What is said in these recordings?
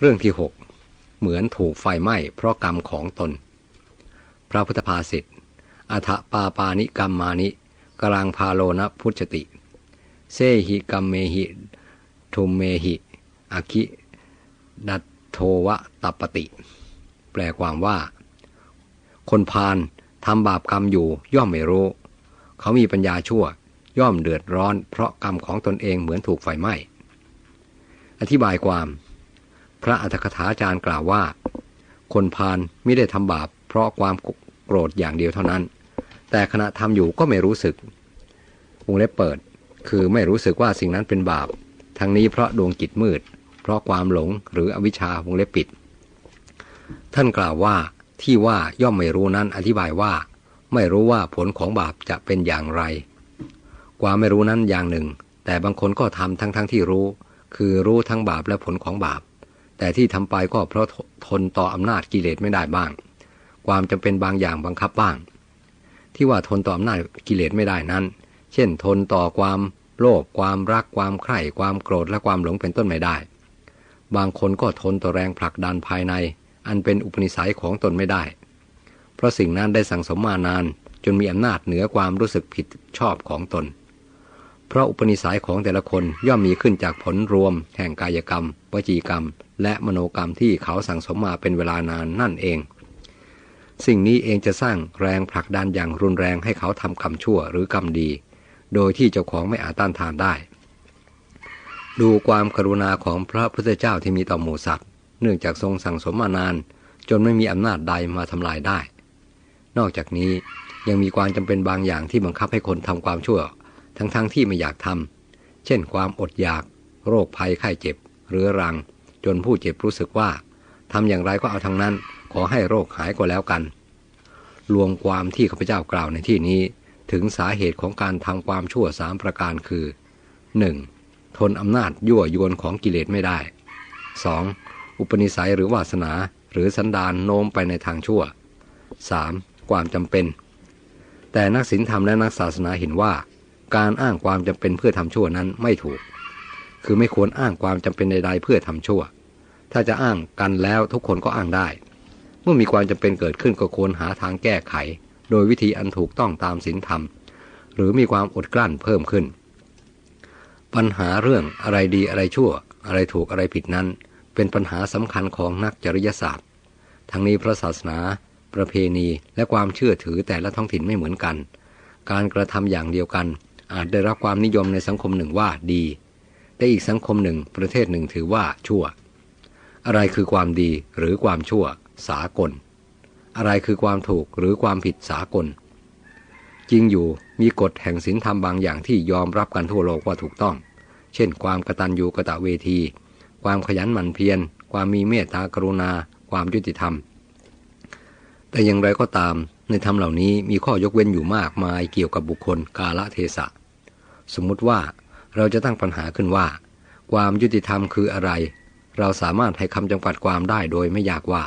เรื่องที่หกเหมือนถูกไฟไหม้เพราะกรรมของตน พระพุทธภาษิตอัฐปาปานิกรรมมานิกรังพาโลนะพุชติ เซหิกัมเมหิ ทุมเมหิ อคิดัตโทวะตัปติ แปลความว่า คนพาลทำบาปกรรมอยู่ย่อมไม่รู้ เขามีปัญญาชั่วย่อมเดือดร้อนเพราะกรรมของตนเองเหมือนถูกไฟไหม้ อธิบายความ พระอัฏฐกถาจารย์กล่าวว่า คนพาลไม่ได้ทำบาป เพราะความโกรธอย่างเดียวเท่านั้น แต่ขณะทำอยู่ก็ไม่รู้สึกวงเล็บเปิด คือไม่รู้สึกว่าสิ่งนั้นเป็นบาป ทั้งนี้เพราะดวงจิตมืด เพราะความหลงหรืออวิชชาวงเล็บปิด ท่านกล่าวว่าที่ว่าย่อมไม่รู้นั้นอธิบายว่า ไม่รู้ว่าผลของบาปจะเป็นอย่างไร ความไม่รู้นั้นอย่างหนึ่ง แต่บางคนก็ทำทั้งทั้งที่รู้ คือรู้ทั้งบาปและผลของบาป แต่ที่ทำไปก็เพราะทนต่ออำนาจกิเลสไม่ได้บ้าง ความจำเป็นบางอย่างบังคับบ้าง ที่ว่าทนต่ออำนาจกิเลสไม่ได้นั้น เช่น ทนต่อความโลภความรักความใคร่ความโกรธและความหลงเป็นต้นไม่ได้ บางคนก็ทนต่อแรงผลักดันภายใน อันเป็นอุปนิสัยของตนไม่ได้ เพราะสิ่งนั้นได้สั่งสมมานานจนมีอำนาจเหนือความรู้สึกผิดชอบของตน เพราะอุปนิสัยของแต่ละคนย่อมมีขึ้นจากผลรวม แห่งกายกรรม วจีกรรม และมโนกรรมที่เขาสั่งสมมาเป็นเวลานานนั่นเอง สิ่งนี้เองจะสร้างแรงผลักดันอย่างรุนแรงให้เขาทำกรรมชั่วหรือกรรมดี โดยที่เจ้าของไม่อาจต้านทานได้ ดูความกรุณาของพระพุทธเจ้าที่มีต่อหมูสัตว์ เนื่องจากทรงสั่งสมมานาน จนไม่มีอำนาจใดมาทำลายได้ นอกจากนี้ยังมีความจำเป็นบางอย่างที่บังคับให้คนทำความชั่ว ทั้งๆทที่ไม่อยากทำเช่นความอดอยาก โรคภัยไข้เจ็บเรื้อรัง จนผู้เจ็บรู้สึกว่าทำอย่างไรก็เอาทั้งนั้น ขอให้โรคหายก็แล้วกัน รวมความที่ข้าพเจ้ากล่าวในที่นี้ ถึงสาเหตุของการทำความชั่วสามประการคือ 1. ทนอำนาจยั่วยวนของกิเลสไม่ได้ 2. อุปนิสัยหรือวาสนาหรือสันดานโน้มไปในทางชั่ว 3. ความจำเป็น แต่นักศีลธรรมและนักศาสนาเห็นว่า การอ้างความจำเป็นเพื่อทำชั่วนั้นไม่ถูก คือไม่ควรอ้างความจำเป็นใดๆเพื่อทำชั่ว ถ้าจะอ้างกันแล้วทุกคนก็อ้างได้ เมื่อมีความจำเป็นเกิดขึ้นก็ควรหาทางแก้ไข โดยวิธีอันถูกต้องตามศีลธรรม หรือมีความอดกลั้นเพิ่มขึ้น ปัญหาเรื่องอะไรดีอะไรชั่ว อะไรถูกอะไรผิดนั้น เป็นปัญหาสำคัญของนักจริยศาสตร์ ทั้งนี้พระศาสนา ประเพณีและความเชื่อถือแต่ละท้องถิ่นไม่เหมือนกัน การกระทำอย่างเดียวกัน อาจได้รับความนิยมในสังคมหนึ่งว่าดี แต่อีกสังคมหนึ่งประเทศหนึ่งถือว่าชั่ว อะไรคือความดีหรือความชั่ว สากล อะไรคือความถูกหรือความผิดสากล จริงอยู่มีกฎแห่งศีลธรรมบางอย่างที่ยอมรับกันทั่วโลกว่าถูกต้อง เช่น ความกตัญญูกะตะเวที ความขยันหมั่นเพียร ความมีเมตตากรุณา ความยุติธรรม แต่อย่างไรก็ตาม ในธรรมเหล่านี้มีข้อยกเว้นอยู่มากมายเกี่ยวกับบุคคลกาละเทศะ สมมุติว่าเราจะตั้งปัญหาขึ้นว่า ความยุติธรรมคืออะไร เราสามารถให้คำจำกัดความได้โดยไม่ยากว่า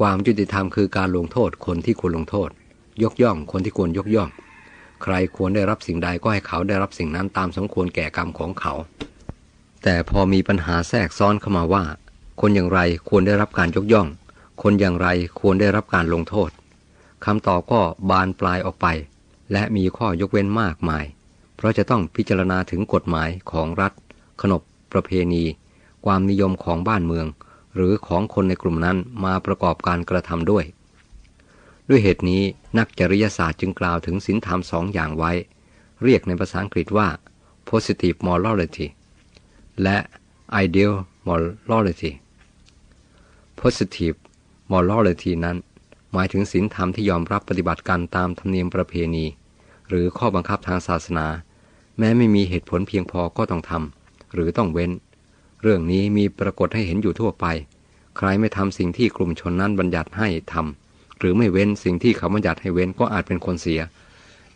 ความยุติธรรมคือการลงโทษคนที่ควรลงโทษ ยกย่องคนที่ควรยกย่อง ใครควรได้รับสิ่งใดก็ให้เขาได้รับสิ่งนั้นตามสมควรแก่กรรมของเขา แต่พอมีปัญหาแทรกซ้อนเข้ามาว่า คนอย่างไรควรได้รับการยกย่อง คนอย่างไรควรได้รับการลงโทษ คำตอบก็บานปลายออกไป และมีข้อยกเว้นมากมาย เพราะจะต้องพิจารณาถึงกฎหมายของรัฐ ขนบประเพณี ความนิยมของบ้านเมือง หรือของคนในกลุ่มนั้นมาประกอบการกระทำด้วย ด้วยเหตุนี้นักจริยศาสตร์จึงกล่าวถึงศีลธรรมสองอย่างไว้ เรียกในภาษาอังกฤษว่า positive morality และ ideal morality positive morality นั้น หมายถึงศีลธรรมที่ยอมรับปฏิบัติการตามธรรมเนียมประเพณี หรือข้อบังคับทางศาสนา แม้ไม่มีเหตุผลเพียงพอก็ต้องทำหรือต้องเว้น เรื่องนี้มีปรากฏให้เห็นอยู่ทั่วไป ใครไม่ทำสิ่งที่กลุ่มชนนั้นบัญญัติให้ทำหรือไม่เว้นสิ่งที่เขาบัญญัติให้เว้นก็อาจเป็นคนเสีย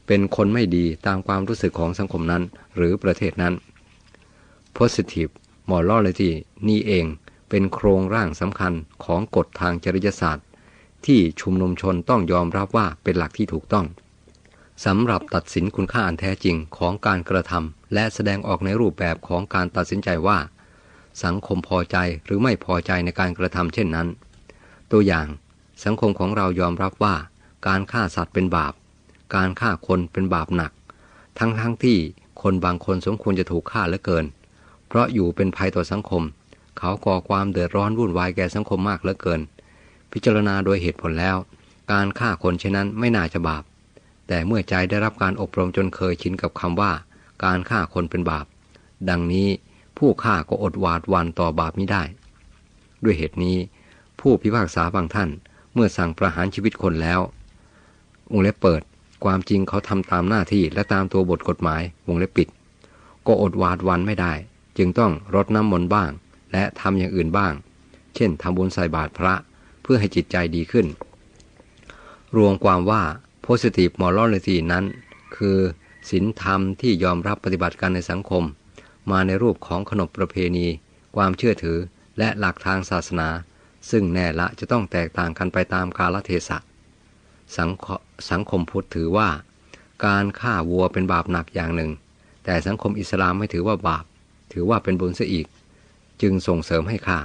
เป็นคนไม่ดีตามความรู้สึกของสังคมนั้น หรือประเทศนั้น positive morality นี่เองเป็นโครงร่างสำคัญของกฎทางจริยศาสตร์ ที่ชุมนุมชนต้องยอมรับว่าเป็นหลักที่ถูกต้องสำหรับตัดสินคุณค่าอันแท้จริงของการกระทำและแสดงออกในรูปแบบของการตัดสินใจว่า สังคมพอใจหรือไม่พอใจในการกระทำเช่นนั้น ตัวอย่างสังคมของเรายอมรับว่า การฆ่าสัตว์เป็นบาป การฆ่าคนเป็นบาปหนัก ทั้งทั้งที่คนบางคนสมควรจะถูกฆ่าเหลือเกิน เพราะอยู่เป็นภัยต่อสังคม เขาก่อความเดือดร้อนวุ่นวายแก่สังคมมากเหลือเกิน พิจารณาโดยเหตุผลแล้ว การฆ่าคนเช่นนั้นไม่น่าจะบาป แต่เมื่อใจได้รับการอบรมจนเคยชินกับคำว่า การฆ่าคนเป็นบาป ดังนี้ผู้ฆ่าก็อดหวาดวันต่อบาปนี้ได้ ด้วยเหตุนี้ ผู้พิพากษาบางท่านเมื่อสั่งประหารชีวิตคนแล้ววงเล็บเปิด ความจริงเขาทำตามหน้าที่และตามตัวบทกฎหมายวงเล็บปิด ก็อดหวาดวันไม่ได้ จึงต้องรดน้ำมนต์บ้าง และทำอย่างอื่นบ้าง เช่นทำบุญใส่บาตรพระ พื่อให้จิตใจดีขึ้น รวมความว่า positive morality นั้น คือศีลธรรมที่ยอมรับปฏิบัติการในสังคม มาในรูปของขนบประเพณี ความเชื่อถือและหลักทางศาสนา ซึ่งแน่ละจะต้องแตกต่างกันไปตามกาลเทศะสังสังคมพุทธถือว่า การฆ่าวัวเป็นบาปหนักอย่างหนึ่ง แต่สังคมอิสลามไม่ถือว่าบาป ถือว่าเป็นบุญเสียอีก จึงส่งเสริมให้ฆ่า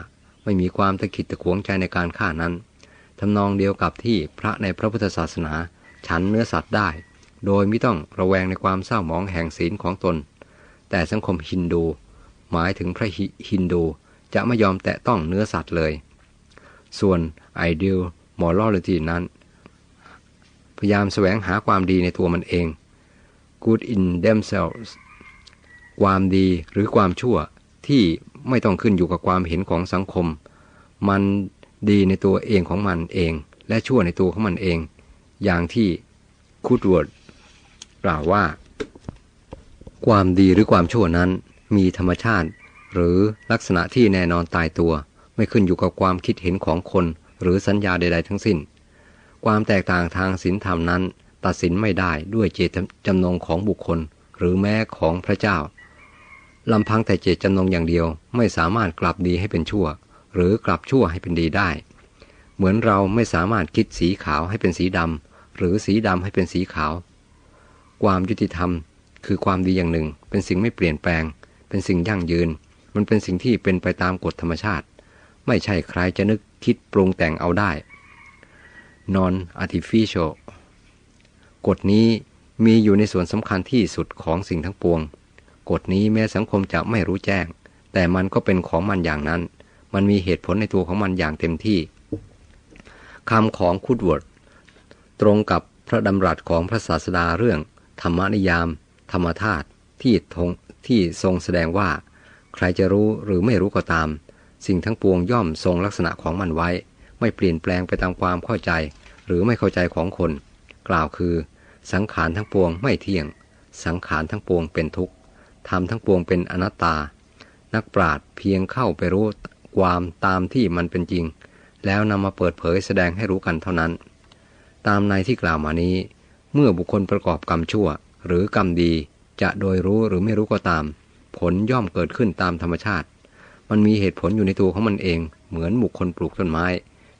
ไม่มีความตะขิดตะขวงใจในการฆ่านั้นทำนองเดียวกับที่พระในพระพุทธศาสนา ฉันเนื้อสัตว์ได้ โดยไม่ต้องระแวงในความเศร้าหมองแห่งศีลของตน แต่สังคมฮินดู หมายถึงพระฮินดูจะไม่ยอมแตะต้องเนื้อสัตว์เลย ส่วน ideal morality นั้น พยายามแสวงหาความดีในตัวมันเอง good in themselves ความดีหรือความชั่วที่ ไม่ต้องขึ้นอยู่กับความเห็นของสังคม มันดีในตัวเองของมันเอง และชั่วในตัวของมันเอง อย่างที่คูดวอร์ดกล่าวว่า ความดีหรือความชั่วนั้นมีธรรมชาติ หรือลักษณะที่แน่นอนตายตัว ไม่ขึ้นอยู่กับความคิดเห็นของคน หรือสัญญาใด ๆ ทั้งสิ้น ความแตกต่างทางศีลธรรมนั้น ตัดสินไม่ได้ด้วยเจตจำนงของบุคคล หรือแม้ของพระเจ้า ลำพังแต่เจตจำนงอย่างเดียว ไม่สามารถกลับดีให้เป็นชั่ว หรือกลับชั่วให้เป็นดีได้ เหมือนเราไม่สามารถคิดสีขาวให้เป็นสีดำหรือสีดำให้เป็นสีขาว ความยุติธรรม คือความดีอย่างหนึ่ง เป็นสิ่งไม่เปลี่ยนแปลง เป็นสิ่งยั่งยืน มันเป็นสิ่งที่เป็นไปตามกฎธรรมชาติ ไม่ใช่ใครจะนึกคิดปรุงแต่งเอาได้ non artificial กฎนี้มีอยู่ในส่วนสำคัญที่สุดของสิ่งทั้งปวง กฎนี้แม้สังคมจะไม่รู้แจ้ง แต่มันก็เป็นของมันอย่างนั้น มันมีเหตุผลในตัวของมันอย่างเต็มที่คำของคูดเวิร์ดตรงกับพระดำรัสของพระศาสดาเรื่อง ธรรมนิยาม ธรรมธาตุที่ทงที่ทรงแสดงว่า ใครจะรู้หรือไม่รู้ก็ตาม สิ่งทั้งปวงย่อมทรงลักษณะของมันไว้ ไม่เปลี่ยนแปลงไปตามความเข้าใจ หรือไม่เข้าใจของคน กล่าวคือ สังขารทั้งปวงไม่เที่ยง สังขารทั้งปวงเป็นทุกข์ ทำทั้งปวงเป็นอนัตตา นักปราดเพียงเข้าไปรู้ความตามที่มันเป็นจริง แล้วนำมาเปิดเผยแสดงให้รู้กันเท่านั้น ตามในที่กล่าวมานี้ เมื่อบุคคลประกอบกรรมชั่ว หรือกรรมดีจะโดยรู้หรือไม่รู้ก็ตาม ผลย่อมเกิดขึ้นตามธรรมชาติ มันมีเหตุผลอยู่ในตัวของมันเอง เหมือนบุคคลปลูกต้นไม้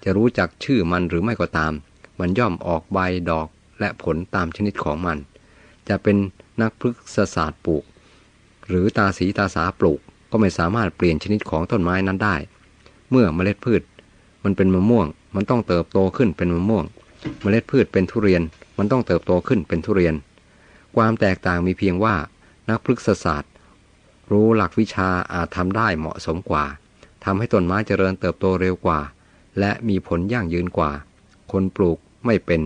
จะรู้จักชื่อมันหรือไม่ก็ตาม มันย่อมออกใบดอกและผลตามชนิดของมัน จะเป็นนักพฤกษศาสตร์ปลูก หรือตาสีตาสาปลูกก็ไม่สามารถเปลี่ยนชนิดของต้นไม้นั้นได้ เมื่อเมล็ดพืช มันเป็นมะม่วง มันต้องเติบโตขึ้นเป็นมะม่วง เมล็ดพืชเป็นทุเรียน มันต้องเติบโตขึ้นเป็นทุเรียน ความแตกต่างมีเพียงว่า นักพฤกษศาสตร์ รู้หลักวิชาอาจทำได้เหมาะสมกว่าทำให้ต้นไม้เจริญเติบโตเร็วกว่า และมีผลยั่งยืนกว่า คนปลูกไม่เป็น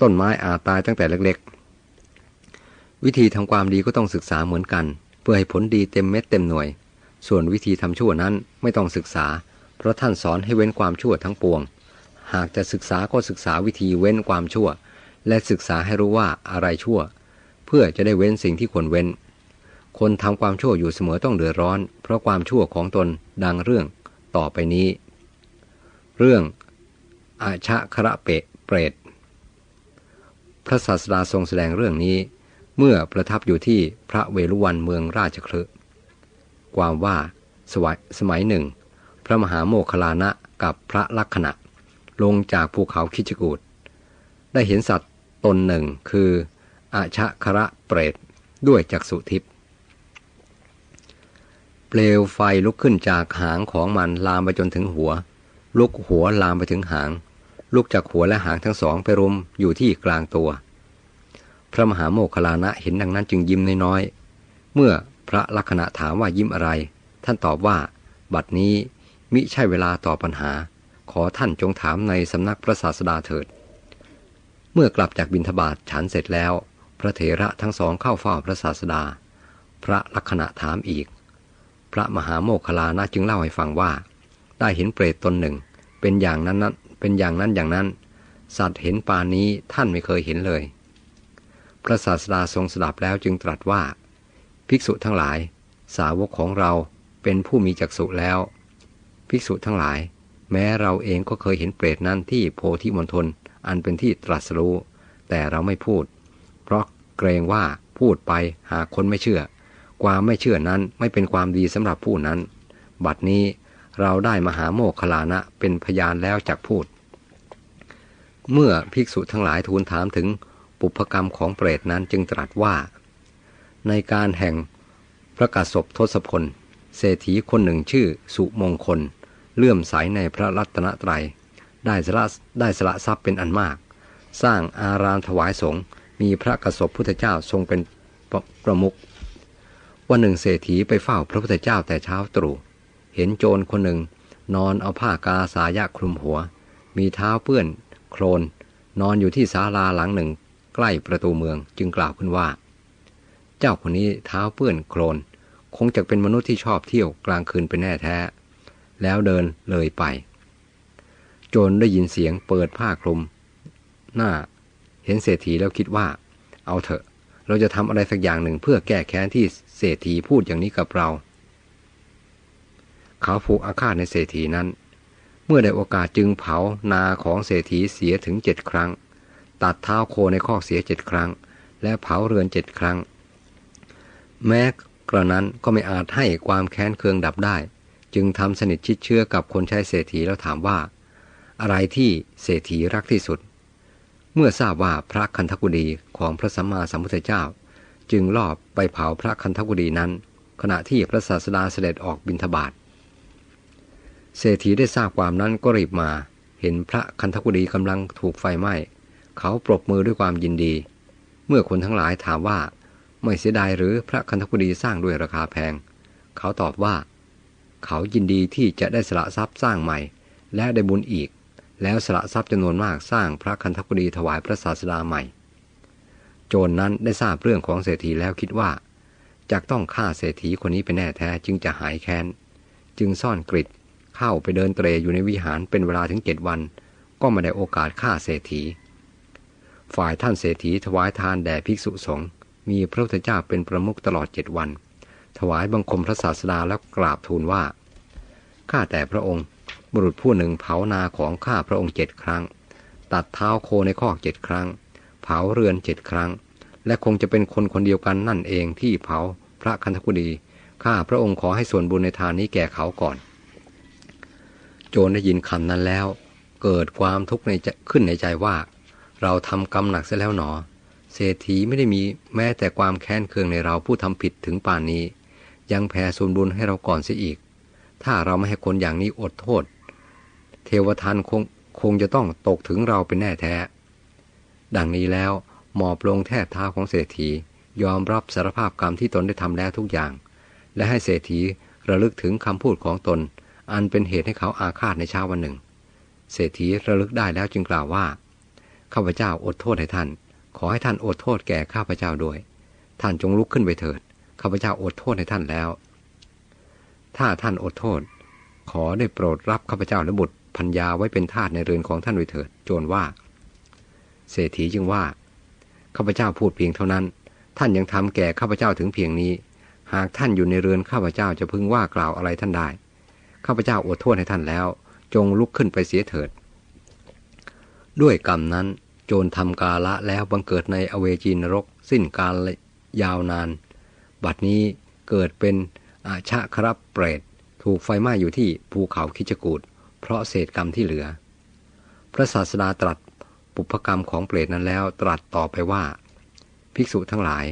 ต้นไม้อาจตายตั้งแต่เล็กๆ วิธีทำความดีก็ต้องศึกษาเหมือนกัน เพื่อให้ผลดีเต็มเม็ดเต็มหน่วย ส่วนวิธีทำชั่วนั้นไม่ต้องศึกษา เพราะท่านสอนให้เว้นความชั่วทั้งปวง หากจะศึกษาก็ศึกษาวิธีเว้นความชั่ว และศึกษาให้รู้ว่าอะไรชั่ว เพื่อจะได้เว้นสิ่งที่ควรเว้น คนทำความชั่วอยู่เสมอต้องเดือดร้อน เพราะความชั่วของตนดังเรื่องต่อไปนี้ เรื่องอาชะคระเปะเปรตพระศาสดาทรงแสดงเรื่องนี้ เมื่อประทับอยู่ที่พระเวรุวันเมืองราชคลึความว่าสวสมัยหนึ่ง พระมหาโมคคลานะกับพระลักษณะ ลงจากภูเขาคิจกูดได้เห็นสัตว์ตนหนึ่งคืออาชะคระเปรตด้วยจักษุทิพย์เปลวไฟลุกขึ้นจากหางของมันลามไปจนถึงหัว ลุกหัวลามไปถึงหาง ลุกจากหัวและหางทั้งสองไปรุมอยู่ที่กลางตัว พระมหาโมคลานะเห็นดังนั้นจึงยิ้มน้อยๆ เมื่อพระลักษณะถามว่ายิ้มอะไร ท่านตอบว่า บัดนี้มิใช่เวลาต่อปัญหา ขอท่านจงถามในสำนักพระศาสดาเถิด เมื่อกลับจากบิณฑบาตฉันเสร็จแล้ว พระเถระทั้งสองเข้าเฝ้าพระศาสดา พระลักษณะถามอีก พระมหาโมคคลานะจึงเล่าให้ฟังว่า ได้เห็นเปรตตนหนึ่ง เป็นอย่างนั้นนั้นเป็นอย่างนั้นอย่างนั้น สัตว์เห็นปานนี้ท่านไม่เคยเห็นเลย พระศาสดาทรงสดับแล้วจึงตรัสว่า ภิกษุทั้งหลาย สาวกของเราเป็นผู้มีจักษุแล้ว ภิกษุทั้งหลาย แม้เราเองก็เคยเห็นเปรตนั้นที่โพธิมณฑลอันเป็นที่ตรัสรู้ แต่เราไม่พูด เพราะเกรงว่าพูดไปหากคนไม่เชื่อ ความไม่เชื่อนั้นไม่เป็นความดีสำหรับผู้นั้น บัดนี้เราได้มหาโมคคลานะเป็นพยานแล้วจากพูด เมื่อภิกษุทั้งหลายทูลถามถึง ปุพกรรมของเปรตนั้นจึงตรัสว่า ในการแห่งพระกาศพทศพล เศรษฐีคนหนึ่งชื่อสุมงคล เลื่อมใสในพระรัตนตรัย ได้สละได้สละทรัพย์เป็นอันมาก สร้างอารามถวายสงฆ์มีพระกสบพุทธเจ้าทรงเป็นประประมุขวันหนึ่งเศรษฐีไปเฝ้าพระพุทธเจ้าแต่เช้าตรู่เห็นโจรคนหนึ่ง นอนเอาผ้ากาสายะคลุมหัว มีเท้าเปื้อนโคลนนอนอยู่ที่ศาลาหลังหนึ่ง ใกล้ประตูเมืองจึงกล่าวขึ้นว่า เจ้าคนนี้เท้าเปื้อนโคลนคงจะเป็นมนุษย์ที่ชอบเที่ยวกลางคืนเป็นแน่แท้ แล้วเดินเลยไป โจรได้ยินเสียงเปิดผ้าคลุม หน้าเห็นเศรษฐีแล้วคิดว่า เอาเถอะ เราจะทำอะไรสักอย่างหนึ่งเพื่อแก้แค้นที่เศรษฐีพูดอย่างนี้กับเรา เขาผูกอาฆาตในเศรษฐีนั้น เมื่อได้โอกาสจึงเผานาของเศรษฐีเสียถึงเจ็ดครั้ง ตัดเท้าโคในคอกเสียเจ็ดครั้ง และเผาเรือนเจ็ดครั้ง แม้กระนั้นก็ไม่อาจให้ความแค้นเคืองดับได้ จึงทำสนิทชิดเชื่อกับคนใช้เศรษฐีแล้วถามว่า อะไรที่เศรษฐีรักที่สุด เมื่อทราบว่าพระคันธกุฎีของพระสัมมาสัมพุทธเจ้า จึงลอบไปเผาพระคันธกุฎีนั้น ขณะที่พระศาสดาเสด็จออกบิณฑบาตเศรษฐีได้ทราบความนั้นก็รีบมา เห็นพระคันธกุฎีกำลังถูกไฟไหม้ เขาปรบมือด้วยความยินดี เมื่อคนทั้งหลายถามว่า ไม่เสียดายหรือพระคันธกุฎีสร้างด้วยราคาแพง เขาตอบว่า เขายินดีที่จะได้สละทรัพย์สร้างใหม่ และได้บุญอีก แล้วสละทรัพย์จำนวนมากสร้างพระคันธกุฎีถวายพระศาสดาใหม่ โจรนนั้นได้ทราบเรื่องของเศรษฐีแล้วคิดว่าจะต้องฆ่าเศรษฐีคนนี้เป็นแน่แท้จึงจะหายแค้น จึงซ่อนกริดเข้าไปเดินเตรอยู่ในวิหารเป็นเวลาถึงเจ็ดวัน ก็ไม่ได้โอกาสฆ่าเศรษฐี ฝ่ายท่านเศรษฐีถวายทานแด่ภิกษุสงฆ์มีพระพุทธเจ้าเป็นประมุขตลอดเจ็ดวัน ถวายบังคมพระศาสดาแล้วกราบทูลว่า ข้าแต่พระองค์บุรุษผู้หนึ่งเผานาของข้าพระองค์เจ็ดครั้ง ตัดเท้าโคในคอกเจ็ดครั้ง เผาเรือนเจ็ดครั้ง และคงจะเป็นคนคนเดียวกันนั่นเองที่เผาพระคันธกุฎีข้าพระองค์ขอให้ส่วนบุญในทานนี้แก่เขาก่อน โจรได้ยินคำนั้นแล้ว เกิดความทุกข์ในใจขึ้นในใจว่า เราทำกรรมหนักเสียแล้วหนอ เศรษฐีไม่ได้มีแม้แต่ความแค้นเคืองในเราผู้ทำผิดถึงป่านนี้ ยังแผ่ส่วนบุญให้เราก่อนเสียอีก ถ้าเราไม่ให้คนอย่างนี้อดโทษ เทวทันคงคงจะต้องตกถึงเราเป็นแน่แท้ ดังนี้แล้วหมอบลงแทบเท้าของเศรษฐียอมรับสารภาพกรรมที่ตนได้ทำแล้วทุกอย่าง และให้เศรษฐีระลึกถึงคำพูดของตน อันเป็นเหตุให้เขาอาฆาตในเช้าวันหนึ่ง เศรษฐีระลึกได้แล้วจึงกล่าวว่า ข้าพเจ้าอดโทษให้ท่าน ขอให้ท่านอดโทษแก่ข้าพเจ้าด้วย ท่านจงลุกขึ้นไปเถิด ข้าพเจ้าอดโทษให้ท่านแล้ว ถ้าท่านอดโทษ ขอได้โปรดรับข้าพเจ้าและบุตรพัญญาไว้เป็นทาสในเรือนของท่านไว้เถิด โจรว่า เศรษฐีจึงว่า ข้าพเจ้าพูดเพียงเท่านั้น ท่านยังทำแก่ข้าพเจ้าถึงเพียงนี้ หากท่านอยู่ในเรือนข้าพเจ้าจะพึงว่ากล่าวอะไรท่านได้ ข้าพเจ้าอดโทษให้ท่านแล้ว จงลุกขึ้นไปเสียเถิดด้วยกรรมนั้น จรทำกาละแล้วบังเกิดในอเวจีนรก สิ้นการยาวนาน บัดนี้เกิดเป็นอาชะครับเปรต ถูกไฟไหม้อยู่ที่ภูเขาคิจกูดเพราะเศษกรรมที่เหลือ พระศาสดาตรัสปุพกรรมของเปรตนั้นแล้วตรัสต่อไปว่า ภิกษุทั้งหลาย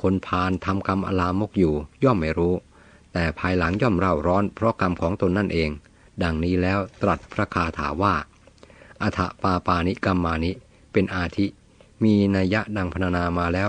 คนพานทำกรรมอลามกอยู่ย่อมไม่รู้ แต่ภายหลังย่อมเร่าร้อนเพราะกรรมของตนนั่นเอง ดังนี้แล้วตรัสพระคาถาว่า อธปาปานิกรรมมานิ เป็นอาทิ มีนัยยะดังพรรณนามาแล้ว